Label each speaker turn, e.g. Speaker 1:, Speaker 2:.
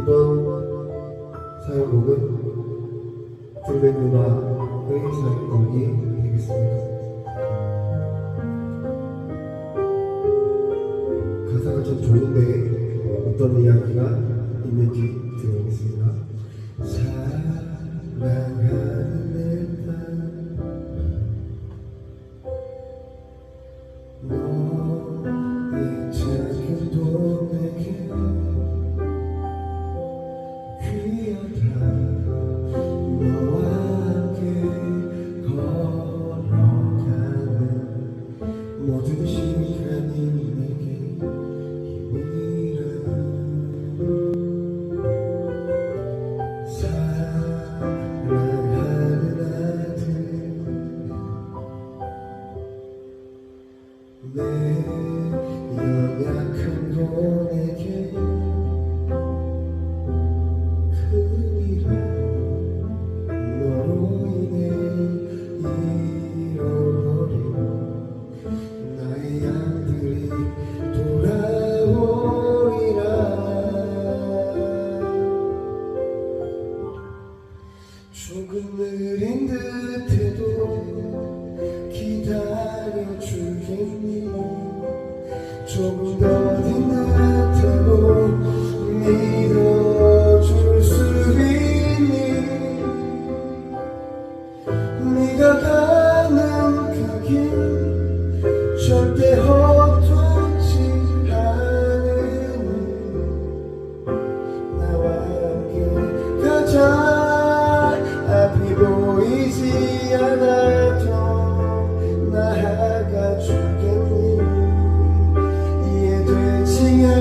Speaker 1: 이번 사연곡은 줄리 누나의 사연곡이 되겠습니다. 가사가 좀 좋은데 어떤 이야기가 있는지 들어보겠습니다. 我真的是。 조금 느린 듯해도 기다려주겠니? 조금 더딘 듯해도 믿어줄 수 있니? 네가 가는 그길 절대 허 亲爱